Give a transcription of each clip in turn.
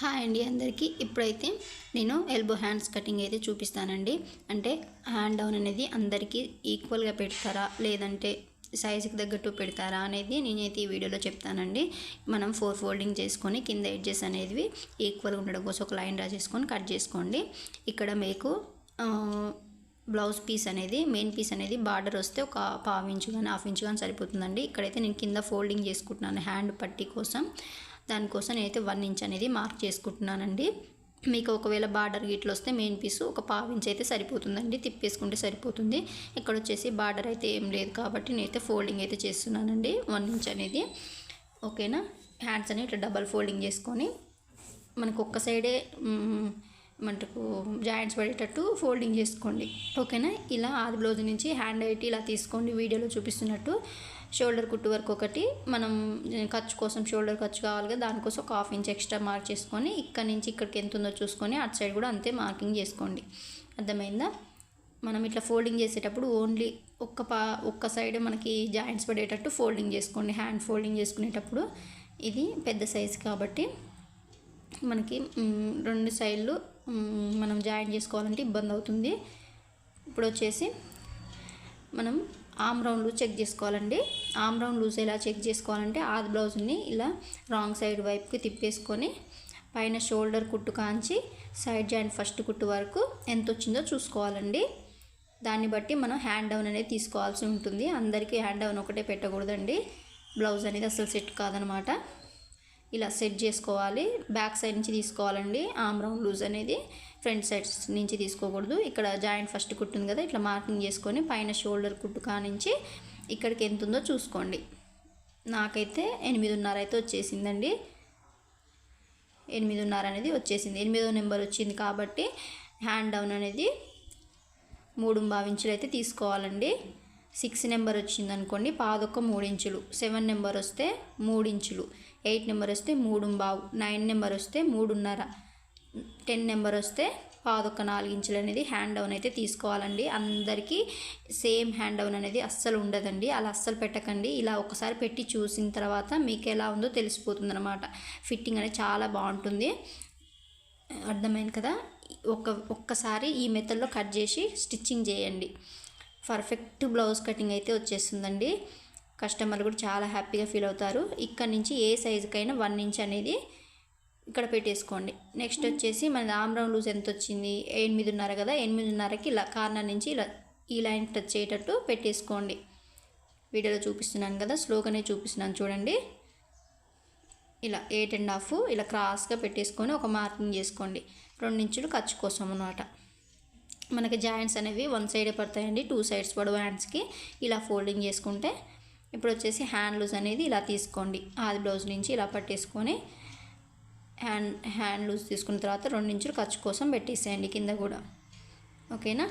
Hi అండి అందరికీ. ఇప్పుడైతే నేను ఎల్బో హ్యాండ్స్ కటింగ్ అయితే చూపిస్తానండి. అంటే హ్యాండ్ డౌన్ అనేది అందరికీ ఈక్వల్గా పెడతారా? లేదంటే సైజుకి తగ్గట్టు పెడతారా అనేది నేనైతే ఈ వీడియోలో చెప్తానండి. మనం ఫోర్ ఫోల్డింగ్ చేసుకొని కింద ఎడ్జెస్ అనేవి ఈక్వల్గా ఉండడం కోసం ఒక లైన్ డ్రా చేసుకొని కట్ చేసుకోండి. ఇక్కడ మీకు బ్లౌజ్ పీస్ అనేది మెయిన్ పీస్ అనేది బార్డర్ వస్తే ఒక పావు ఇంచు కానీ హాఫ్ ఇంచు కానీ సరిపోతుందండి. ఇక్కడైతే నేను కింద ఫోల్డింగ్ చేసుకుంటున్నాను హ్యాండ్ పట్టీ కోసం. దానికోసం నేనైతే వన్ ఇంచ్ అనేది మార్క్ చేసుకుంటున్నానండి. మీకు ఒకవేళ బార్డర్ గిట్లు వస్తే మెయిన్ పీస్ ఒక పావు ఇంచ్ అయితే సరిపోతుందండి. తిప్పేసుకుంటే సరిపోతుంది. ఇక్కడ వచ్చేసి బార్డర్ అయితే ఏం లేదు కాబట్టి నేనైతే ఫోల్డింగ్ అయితే చేస్తున్నానండి. వన్ ఇంచ్ అనేది. ఓకేనా? హ్యాండ్స్ అనేవి ఇట్లా డబల్ ఫోల్డింగ్ చేసుకొని మనకు ఒక్క సైడే మనకు జాయింట్స్ పడేటట్టు ఫోల్డింగ్ చేసుకోండి. ఓకేనా? ఇలా ఆది బ్లౌజ్ నుంచి హ్యాండ్ అయితే ఇలా తీసుకోండి. వీడియోలో చూపిస్తున్నట్టు షోల్డర్ కుట్టు వరకు ఒకటి మనం ఖర్చు కోసం షోల్డర్ ఖర్చు కావాలి కదా దానికోసం ఒక హాఫ్ ఇంచ్ ఎక్స్ట్రా మార్క్ చేసుకొని ఇక్కడ నుంచి ఇక్కడికి ఎంత ఉందో చూసుకొని అటు సైడ్ కూడా అంతే మార్కింగ్ చేసుకోండి. అర్థమైందా? మనం ఇట్లా ఫోల్డింగ్ చేసేటప్పుడు ఓన్లీ ఒక్క పా ఒక్క సైడ్ మనకి జాయింట్స్ పడేటట్టు ఫోల్డింగ్ చేసుకోండి. హ్యాండ్ ఫోల్డింగ్ చేసుకునేటప్పుడు ఇది పెద్ద సైజ్ కాబట్టి మనకి రెండు సైడ్లు మనం జాయిన్ చేసుకోవాలంటే ఇబ్బంది అవుతుంది. ఇప్పుడు వచ్చేసి మనం ఆమ్ రౌండ్ లూజ్ చెక్ చేసుకోవాలండి. ఆమ్ రౌండ్ లూజ్ ఎలా చెక్ చేసుకోవాలంటే ఆది బ్లౌజ్ని ఇలా రాంగ్ సైడ్ వైపుకి తిప్పేసుకొని పైన షోల్డర్ కుట్టు కాంచి సైడ్ జాయింట్ ఫస్ట్ కుట్టు వరకు ఎంత వచ్చిందో చూసుకోవాలండి. దాన్ని బట్టి మనం హ్యాండ్ డౌన్ అనేది తీసుకోవాల్సి ఉంటుంది. అందరికీ హ్యాండ్ డౌన్ ఒకటే పెట్టకూడదండి. బ్లౌజ్ అనేది అసలు సెట్ కాదనమాట. ఇలా సెట్ చేసుకోవాలి. బ్యాక్ సైడ్ నుంచి తీసుకోవాలండి. ఆమ్ రౌండ్ లూజ్ అనేది. ఫ్రంట్ సైడ్స్ నుంచి తీసుకోకూడదు. ఇక్కడ జాయింట్ ఫస్ట్ కుట్టుంది కదా ఇట్లా మార్కింగ్ చేసుకొని పైన షోల్డర్ కుట్టు కానించి ఇక్కడికి ఎంత ఉందో చూసుకోండి. నాకైతే ఎనిమిదిన్నర అయితే వచ్చేసిందండి. ఎనిమిదిన్నర అనేది వచ్చేసింది. ఎనిమిదో నెంబర్ వచ్చింది కాబట్టి హ్యాండ్ డౌన్ అనేది మూడు ఇంచులు అయితే తీసుకోవాలండి. సిక్స్ నెంబర్ వచ్చింది అనుకోండి పాదొక్క మూడు ఇంచులు సెవెన్ నెంబర్ వస్తే మూడు ఇంచులు ఎయిట్ నెంబర్ వస్తే మూడు బావు. నైన్ నెంబర్ వస్తే మూడున్నర. టెన్ నెంబర్ వస్తే పాదొక్క నాలుగు ఇంచులు అనేది హ్యాండ్ డౌన్ అయితే తీసుకోవాలండి. అందరికీ సేమ్ హ్యాండ్ డౌన్ అనేది అస్సలు ఉండదండి. అలా అస్సలు పెట్టకండి. ఇలా ఒకసారి పెట్టి చూసిన తర్వాత మీకు ఎలా ఉందో తెలిసిపోతుంది అనమాట ఫిట్టింగ్ అనేది చాలా బాగుంటుంది. అర్థమైంది కదా? ఒక ఒక్కసారి ఈ మెథడ్లో కట్ చేసి స్టిచ్చింగ్ చేయండి. పర్ఫెక్ట్ బ్లౌజ్ కటింగ్ అయితే వచ్చేస్తుందండి. కస్టమర్లు కూడా చాలా హ్యాపీగా ఫీల్ అవుతారు. ఇక్కడ నుంచి ఏ సైజుకైనా వన్ ఇంచ్ అనేది ఇక్కడ పెట్టేసుకోండి. నెక్స్ట్ వచ్చేసి మన ఆమ్ లూజ్ ఎంత వచ్చింది ఎనిమిదిన్నర కదా? ఎనిమిదిన్నరకి ఇలా కార్నర్ నుంచి ఇలా ఈ లైన్ టచ్ అయ్యేటట్టు పెట్టేసుకోండి. వీడియోలో చూపిస్తున్నాను కదా స్లోగానే చూపిస్తున్నాను చూడండి. ఇలా ఎయిట్ అండ్ హాఫ్ ఇలా క్రాస్గా పెట్టేసుకొని ఒక మార్కింగ్ చేసుకోండి. రెండు ఇంచులు ఖర్చు కోసం అనమాట మనకి జాయింట్స్ అనేవి వన్ సైడే పడతాయండి టూ సైడ్స్ పడవు హ్యాండ్స్కి ఇలా ఫోల్డింగ్ చేసుకుంటే ఇప్పుడు వచ్చేసి హ్యాండ్ లూజ్ అనేది ఇలా తీసుకోండి. ఆది బ్లౌజ్ నుంచి ఇలా పట్టేసుకొని హ్యాండ్ హ్యాండ్ లూజ్ తీసుకున్న తర్వాత రెండు ఇంచులు ఖర్చు కోసం పెట్టేసేయండి కింద కూడా. ఓకేనా?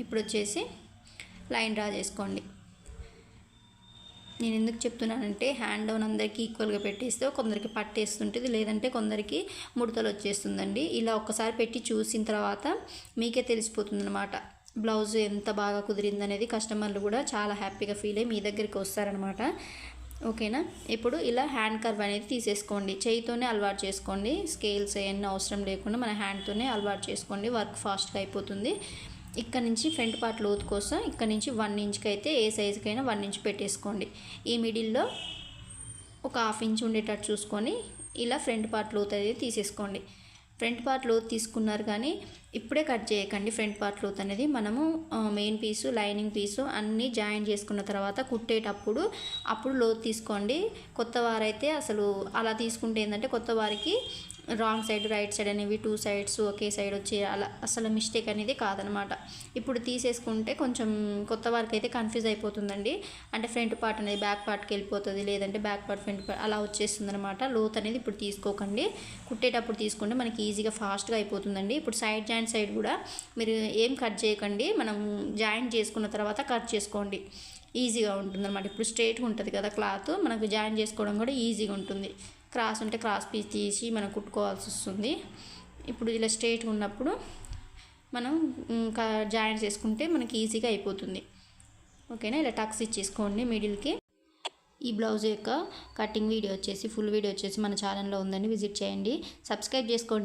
ఇప్పుడు వచ్చేసి లైన్ డ్రా చేసుకోండి. నేను ఎందుకు చెప్తున్నానంటే హ్యాండ్ డౌన్ అందరికీ ఈక్వల్గా పెట్టేస్తే కొందరికి పట్టేస్తుంటుంది లేదంటే కొందరికి ముడతలు వచ్చేస్తుందండి ఇలా ఒక్కసారి పెట్టి చూసిన తర్వాత మీకే తెలిసిపోతుంది అనమాట బ్లౌజ్ ఎంత బాగా కుదిరింది అనేది కస్టమర్లు కూడా చాలా హ్యాపీగా ఫీల్ అయ్యి మీ దగ్గరికి వస్తారనమాట ఓకేనా? ఇప్పుడు ఇలా హ్యాండ్ కర్వ్ అనేది తీసేసుకోండి. చేయితోనే అలవాటు చేసుకోండి. స్కేల్స్ అవన్నీ అవసరం లేకుండా మన హ్యాండ్తోనే అలవాటు చేసుకోండి. వర్క్ ఫాస్ట్గా అయిపోతుంది. ఇక్కడ నుంచి ఫ్రంట్ పార్ట్ లోతు కోసం ఇక్కడ నుంచి వన్ ఇంచ్కి అయితే ఏ సైజుకైనా వన్ ఇంచ్ పెట్టేసుకోండి. ఈ మిడిల్లో ఒక హాఫ్ ఇంచ్ ఉండేటట్టు చూసుకొని ఇలా ఫ్రంట్ పార్ట్ లోతు అనేది తీసేసుకోండి. ఫ్రంట్ పార్ట్ లోతు తీసుకున్నారు కానీ ఇప్పుడే కట్ చేయకండి ఫ్రంట్ పార్ట్ లోతు అనేది. మనము మెయిన్ పీసు లైనింగ్ పీసు అన్నీ జాయిన్ చేసుకున్న తర్వాత కుట్టేటప్పుడు అప్పుడు లోతు తీసుకోండి. కొత్త వారైతే అసలు అలా తీసుకుంటే ఏంటంటే కొత్త వారికి రాంగ్ సైడ్ రైట్ సైడ్ అనేవి టూ సైడ్స్ ఒకే సైడ్ వచ్చి అలా అసలు మిస్టేక్ అనేది కాదనమాట. ఇప్పుడు తీసేసుకుంటే కొంచెం కొత్త వారికి అయితే కన్ఫ్యూజ్ అయిపోతుందండి. అంటే ఫ్రంట్ పార్ట్ అనేది బ్యాక్ పార్ట్కి వెళ్ళిపోతుంది లేదంటే బ్యాక్ పార్ట్ ఫ్రంట్ పార్ట్ అలా వచ్చేస్తుంది అనమాట లోత్ అనేది ఇప్పుడు తీసుకోకండి. కుట్టేటప్పుడు తీసుకుంటే మనకి ఈజీగా ఫాస్ట్గా అయిపోతుందండి. ఇప్పుడు సైడ్ హ్యాండ్ సైడ్ కూడా మీరు ఏం కట్ చేయకండి మనం జాయింట్ చేసుకున్న తర్వాత కట్ చేసుకోండి. ఈజీగా ఉంటుంది అనమాట ఇప్పుడు స్ట్రైట్గా ఉంటుంది కదా క్లాత్ మనకు జాయిన్ చేసుకోవడం కూడా ఈజీగా ఉంటుంది. క్రాస్ ఉంటే క్రాస్ పీస్ తీసి మనం కుట్టుకోవాల్సి వస్తుంది. ఇప్పుడు ఇలా స్ట్రైట్గా ఉన్నప్పుడు మనం జాయిన్ చేసుకుంటే మనకి ఈజీగా అయిపోతుంది. ఓకేనా? ఇలా టక్స్ ఇచ్చేసుకోండి మిడిల్కి. ఈ బ్లౌజ్ యొక్క కటింగ్ వీడియో వచ్చేసి ఫుల్ వీడియో వచ్చేసి మన ఛానల్లో ఉందండి. విజిట్ చేయండి. సబ్స్క్రైబ్ చేసుకోండి.